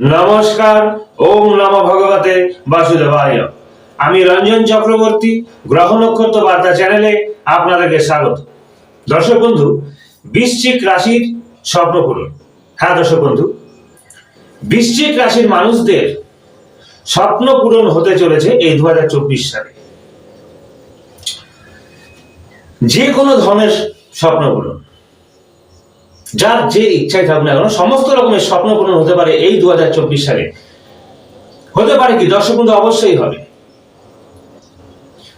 নমস্কার, ওম নম ভগবতে বাসুদেবায়। আমি রঞ্জন চক্রবর্তী, গ্রহ নক্ষত্র বার্তা চ্যানেলে আপনাদেরকে স্বাগত। দর্শক বন্ধু, বৃশ্চিক রাশির স্বপ্ন পূরণ। হ্যাঁ দর্শক বন্ধু, বৃশ্চিক রাশির মানুষদের স্বপ্ন পূরণ হতে চলেছে এই দু হাজার চব্বিশ সালে। যে কোনো ধরনের স্বপ্ন পূরণ। যার যে ইচ্ছাই থাকুক না কেন, সমস্ত রকমের স্বপ্ন পূরণ হতে পারে এই দু সালে। হতে পারে কি? দর্শক বন্ধু অবশ্যই হবে।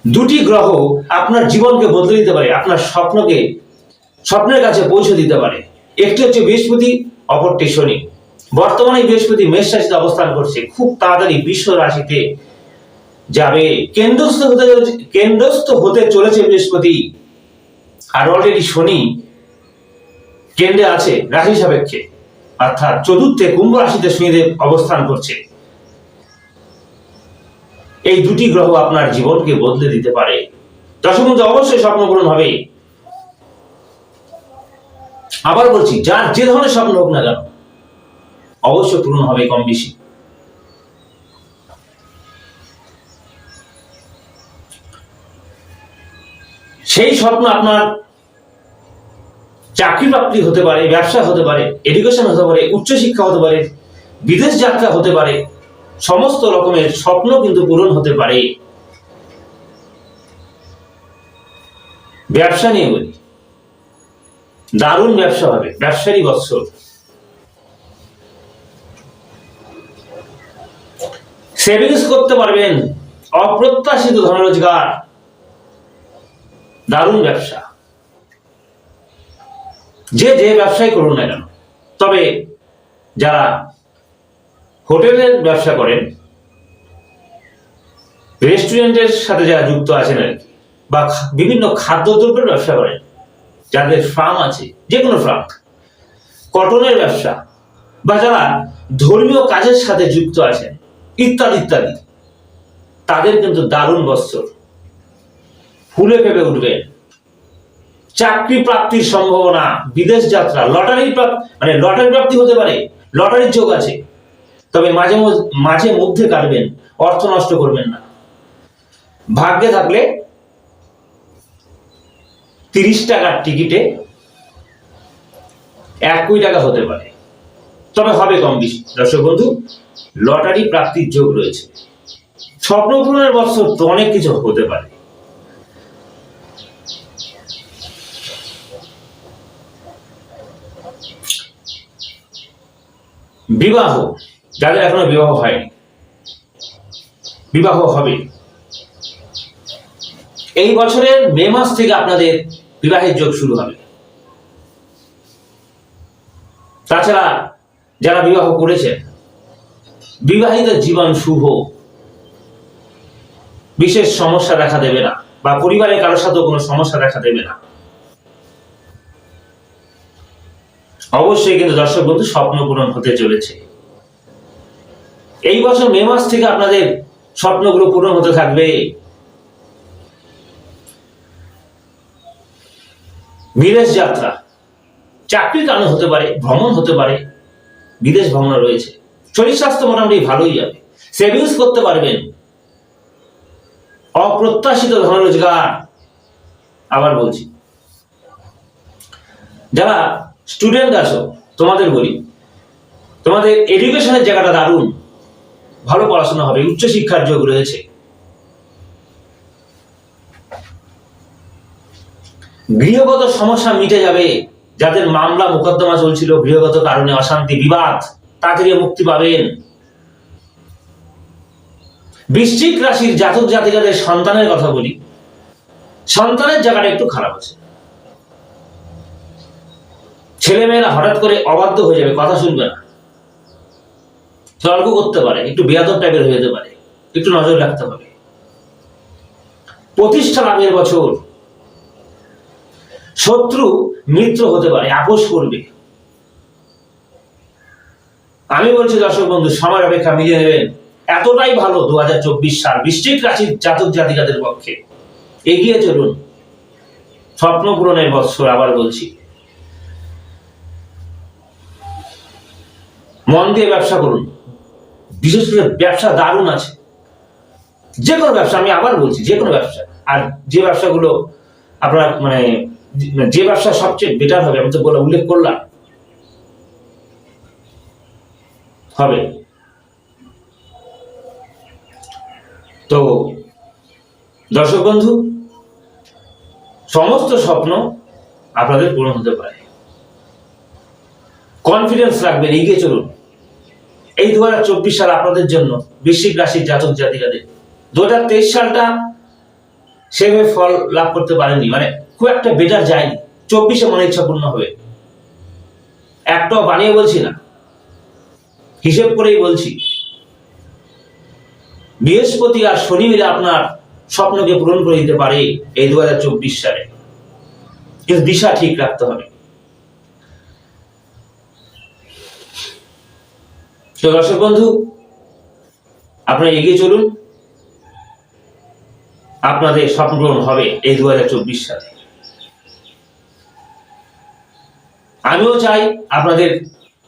দুটি গ্রহ আপনার জীবনকে বদলে দিতে পারে, আপনার স্বপ্নকে, স্বপ্নের কাছে পৌঁছে দিতে পারে। একটি হচ্ছে বৃহস্পতি, অপরটি শনি। বর্তমানে বৃহস্পতি মেষ রাশিতে অবস্থান করছে। খুব তাড়াতাড়ি বিশ্ব রাশিতে যাবে। কেন্দ্রস্থ হতে কেন্দ্রস্থ হতে চলেছে বৃহস্পতি। আর অলরেডি শনি কেন্দ্রে আছে রাশি সাপেক্ষে। অর্থাৎ চতুর্থে কুম্ভ রাশিতে শনিদেব অবস্থান করছে। এই দুটি গ্রহ আপনার জীবনকে বদলে দিতে পারে। দশম অবশ্যই স্বপ্ন পূরণ হবে। আবার বলছি, যার যে ধরনের স্বপ্ন হোক না কেন, অবশ্যই পূরণ হবে কম বেশি। সেই স্বপ্ন আপনার চাকরি প্রাপ্তি হতে পারে, ব্যবসা হতে পারে এডুকেশন হতে পারে, উচ্চশিক্ষা হতে পারে, বিদেশ যাত্রা হতে পারে, সমস্ত রকমের স্বপ্ন কিন্তু পূরণ হতে পারে। ব্যবসা নিয়ে বলি। দারুণ ব্যবসা হবে, ব্যবসারই বৎসর। সেভিংস করতে পারবেন, অপ্রত্যাশিত ধন রোজগার দারুণ ব্যবসা। যে যে ব্যবসায় করুন না কেন, তবে যারা হোটেলের ব্যবসা করেন, রেস্টুরেন্টের সাথে যারা যুক্ত আছেন আর কি, বা বিভিন্ন খাদ্যদ্রব্যের ব্যবসা করেন, যাদের ফার্ম আছে যে কোনো ফার্ম কটনের ব্যবসা, বা যারা ধর্মীয় কাজের সাথে যুক্ত আছেন, ইত্যাদি ইত্যাদি, তাদের কিন্তু দারুণ বস্ত্র, ফুলে ফেপে উঠবেন চাকরি প্রাপ্তির সম্ভাবনা, বিদেশ যাত্রা, লটারি মানে লটারি প্রাপ্তি হতে পারে, লটারির যোগ আছে। তবে মাঝে মাঝে মধ্যে কাটবেন, অর্থ নষ্ট করবেন না। ভাগ্যে থাকলে তিরিশ টাকার টিকিটে এক টাকা হতে পারে। তবে হবে কম বেশি। দর্শক বন্ধু, লটারি প্রাপ্তির যোগ রয়েছে। স্বপ্ন পূরণের বছর তো অনেক কিছু হতে পারে। বিবাহ, যাদের এখনও বিবাহ হয়নি। বিবাহ হবে। এই বছরের মে মাস থেকে আপনাদের বিবাহের যোগ শুরু হবে। তাছাড়া যারা বিবাহ করেছেন, বিবাহিত জীবন শুভ। বিশেষ সমস্যা দেখা দেবে না বা পরিবারের কারোর সাথেও কোনো সমস্যা দেখা দেবে না। অবশ্যই কিন্তু দর্শক বন্ধু স্বপ্ন পূরণ হতে চলেছে। এই বছর মে মাস থেকে আপনাদের স্বপ্নগুলো পূরণ হতে থাকবে। বিদেশ যাত্রা। চাকরির কারণে হতে পারে, ভ্রমণ হতে পারে, বিদেশ ভ্রমণ রয়েছে। শরীর স্বাস্থ্য মোটামুটি ভালোই যাবে। সেভিংস করতে পারবেন। অপ্রত্যাশিত ধন রোজগার আবার বলছি, যারা স্টুডেন্ট আছো তোমাদের বলি। তোমাদের এডুকেশনের জায়গাটা দারুণ। ভালো পড়াশোনা হবে, উচ্চশিক্ষার যোগ রয়েছে। গৃহগত সমস্যা মিটে যাবে, যাদের মামলা মোকদ্দমা চলছিল, গৃহগত কারণে অশান্তি, বিবাদ, তা থেকে মুক্তি পাবেন। বৃশ্চিক রাশির জাতক জাতিকাদের সন্তানের কথা বলি। সন্তানের জায়গাটা একটু খারাপ আছে। ছেলেমেয়েরা হঠাৎ করে অবাধ্য হয়ে যাবে, কথা শুনবে না। তর্ক করতে পারে, একটু বেয়াদব টাইপের হয়ে যেতে পারে, একটু নজর রাখতে হবে প্রতিষ্ঠা লাভের বছর শত্রু মিত্র হতে পারে, আপোষ করবে। আমি বলছি, দর্শক বন্ধু সময় অপেক্ষা মিলিয়ে নেবেন। এতটাই ভালো দু হাজার চব্বিশ সাল, বৃশ্চিক রাশির জাতক জাতিকাদের পক্ষে। এগিয়ে চলুন। স্বপ্ন পূরণের বৎসর আবার বলছি। মন দিয়ে ব্যবসা করুন। বিশেষ করে ব্যবসা দারুণ আছে। যে কোনো ব্যবসা, আমি আবার বলছি, যে কোনো ব্যবসা। আর যে ব্যবসাগুলো আপনার মানে যে ব্যবসা সবচেয়ে বেটার হবে, আমি তো বলে উল্লেখ করলাম। হবে। তো দর্শক বন্ধু, সমস্ত স্বপ্ন আপনাদের পূরণ হতে পারে। কনফিডেন্স রাখবেন, এগিয়ে চলুন। এই দু হাজার চব্বিশ সাল আপনাদের জন্য বৃশ্চিক রাশির জাতক জাতিকাদের। দু হাজার তেইশ সালটা সেভাবে ফল লাভ করতে পারেনি মানে খুব একটা বেটার যায়নি। চব্বিশে মনে ইচ্ছা পূর্ণ হবে। একটাও বানিয়ে বলছি না। হিসেব করেই বলছি। বৃহস্পতি আর শনি মিলে আপনার স্বপ্নকে পূরণ করে দিতে পারে এই দু হাজার চব্বিশ সালে। কিন্তু দিশা ঠিক রাখতে হবে। তো দর্শক বন্ধু, আপনারা এগিয়ে চলুন। আপনাদের স্বপ্ন পূরণ হবে এই দু হাজার চব্বিশ সালে। আমিও চাই আপনাদের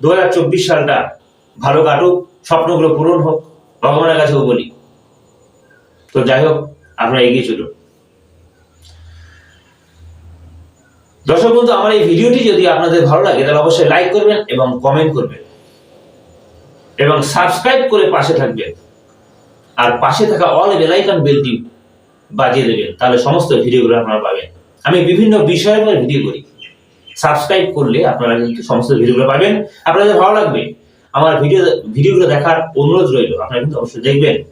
দু হাজার চব্বিশ সালটা ভালো কাটুক, স্বপ্নগুলো পূরণ হোক, ভগবানের কাছেও বলি। তো যাই হোক, আপনারা এগিয়ে চলুন। দর্শক বন্ধু, আমার এই ভিডিওটি যদি আপনাদের ভালো লাগে, তাহলে অবশ্যই লাইক করবেন এবং কমেন্ট করবেন। এবং সাবস্ক্রাইব করে পাশে থাকবেন। আর পাশে থাকা অল বেলাইকন বেলটি বাজিয়ে দেবেন, তাহলে সমস্ত ভিডিওগুলো আপনারা পাবেন। আমি বিভিন্ন বিষয়ের উপর ভিডিও করি। সাবস্ক্রাইব করলে আপনারা কিন্তু সমস্ত ভিডিওগুলো পাবেন। আপনাদের ভালো লাগবে আমার ভিডিও ভিডিওগুলো দেখার অনুরোধ রইল, আপনারা কিন্তু অবশ্যই দেখবেন।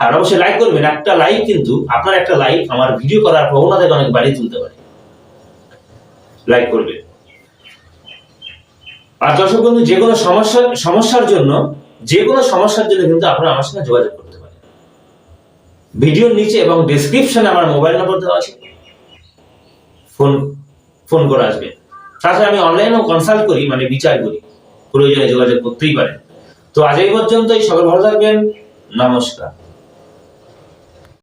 আর অবশ্যই লাইক করবেন। একটা লাইক কিন্তু, আপনার একটা লাইক আমার ভিডিও করার প্রবণতাকে অনেক বাড়িয়ে তুলতে পারে। লাইক করবেন। আর দর্শক বন্ধু যে কোনো সমস্যা, সমস্যার জন্য যে কোনো সমস্যার জন্য কিন্তু আপনারা আমার সঙ্গে যোগাযোগ করতে পারেন। ভিডিওর নিচে এবং ডেসক্রিপশনে আমার মোবাইল নম্বর দেওয়া আছে। ফোন ফোন করে আসবে তাছাড়া আমি অনলাইনেও কনসাল্ট করি মানে বিচার করি। প্রয়োজনে যোগাযোগ করতেই পারেন। তো আজ এই পর্যন্তই, সবাই ভালো থাকবেন। নমস্কার।